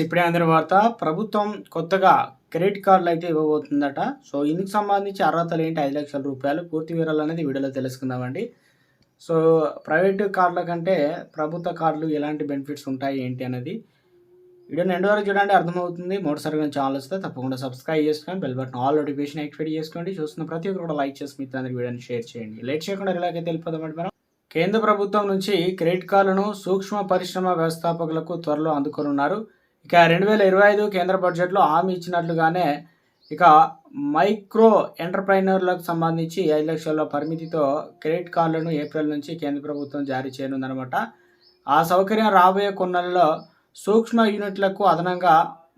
ఇప్పుడే అందరి వార్త? ప్రభుత్వం కొత్తగా క్రెడిట్ కార్డులు అయితే ఇవ్వబోతుందట. సో ఇందుకు సంబంధించి అర్హతలు ఏంటి ఐదు లక్షల రూపాయలు పూర్తి వివరాలు అనేది వీడియోలో తెలుసుకుందామండి. సో ప్రైవేట్ కార్డుల కంటే ప్రభుత్వ కార్డులు ఎలాంటి బెనిఫిట్స్ ఉంటాయి ఏంటి అనేది వీడియోని ఎండ్ వరకు చూడండి అర్థమవుతుంది. మొదటిసారిగా ఛానల్ వస్తే తప్పకుండా సబ్స్క్రైబ్ చేసుకొని bell button all notification activate చేసుకోండి. చూస్తున్న ప్రతి ఒక్కరు కూడా లైక్ చేసి మిత్రులందరి వీడియోని షేర్ చేయండి. లేట్ చేయకుండా ఇలాగే తెలిపోదామండి మనం? కేంద్ర ప్రభుత్వం నుంచి క్రెడిట్ కార్డులను సూక్ష్మ పరిశ్రమ వ్యవస్థాపకులకు త్వరలో అందుకోనున్నారు ఇక రెండు వేల ఇరవై ఐదు కేంద్ర బడ్జెట్లో హామీ ఇచ్చినట్లుగానే ఇక మైక్రో ఎంటర్ప్రైనర్లకు సంబంధించి ఐదు లక్షల పరిమితితో క్రెడిట్ కార్డులను ఏప్రిల్ నుంచి కేంద్ర ప్రభుత్వం జారీ చేయనుందనమాట ఆ సౌకర్యం రాబోయే కొన్నెలలో సూక్ష్మ యూనిట్లకు అదనంగా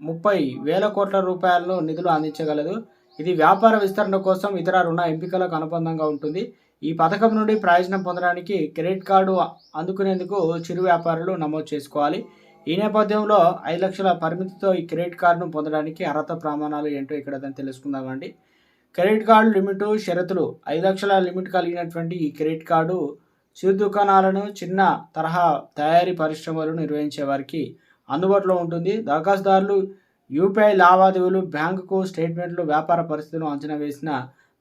ముప్పై వేల కోట్ల రూపాయలను నిధులు అందించగలదు. ఇది వ్యాపార విస్తరణ కోసం ఇతర రుణ ఎంపికలకు అనుబంధంగా ఉంటుంది. ఈ పథకం నుండి ప్రయోజనం పొందడానికి క్రెడిట్ కార్డు అందుకునేందుకు చిరు వ్యాపారులు నమోదు చేసుకోవాలి. ఈ నేపథ్యంలో ఐదు లక్షల పరిమితితో ఈ క్రెడిట్ కార్డును పొందడానికి అర్హత ప్రమాణాలు ఏంటో ఇక్కడ తెలుసుకుందామండి. క్రెడిట్ కార్డు లిమిటు షరతులు ఐదు లక్షల లిమిట్ కలిగినటువంటి ఈ క్రెడిట్ కార్డు చిరు దుకాణాలను చిన్న తరహా తయారీ పరిశ్రమలు నిర్వహించే వారికి అందుబాటులో ఉంటుంది. దరఖాస్తుదారులు యూపీఐ లావాదేవీలు బ్యాంకుకు స్టేట్మెంట్లు వ్యాపార పరిస్థితులను అంచనా వేసిన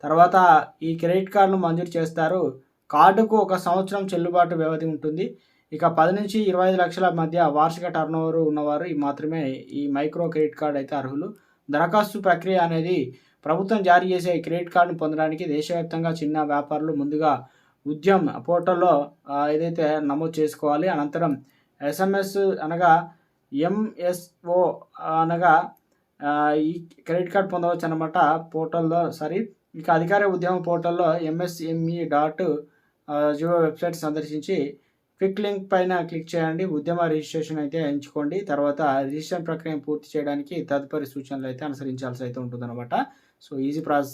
తర్వాత ఈ క్రెడిట్ కార్డును మంజూరు చేస్తారు. కార్డుకు ఒక సంవత్సరం చెల్లుబాటు వ్యవధి ఉంటుంది. ఇక పది నుంచి ఇరవై ఐదు లక్షల మధ్య వార్షిక టర్నోవర్ ఉన్నవారు మాత్రమే ఈ మైక్రో క్రెడిట్ కార్డు అయితే అర్హులు. దరఖాస్తు ప్రక్రియ అనేది ప్రభుత్వం జారీ చేసే క్రెడిట్ కార్డును పొందడానికి దేశవ్యాప్తంగా చిన్న వ్యాపారులు ముందుగా ఉద్యమ్ పోర్టల్లో ఏదైతే నమోదు చేసుకోవాలి అనంతరం ఎస్ఎంఎస్ అనగా ఎంఎస్ఓ అనగా ఈ క్రెడిట్ కార్డు పొందవచ్చు అనమాట పోర్టల్లో సారీ ఇక అధికార ఉద్యమ పోర్టల్లో ఎంఎస్ఎంఈ డాట్ జియో వెబ్సైట్ సందర్శించి క్విక్ లింక్ పైన క్లిక్ చేయండి. ఉద్యమ రిజిస్ట్రేషన్ అయితే ఎంచుకోండి. తర్వాత రిజిస్ట్రేషన్ ప్రక్రియ పూర్తి చేయడానికి తదుపరి సూచనలు అయితే అనుసరించాల్సి అయితే ఉంటుందన్నమాట. So easy process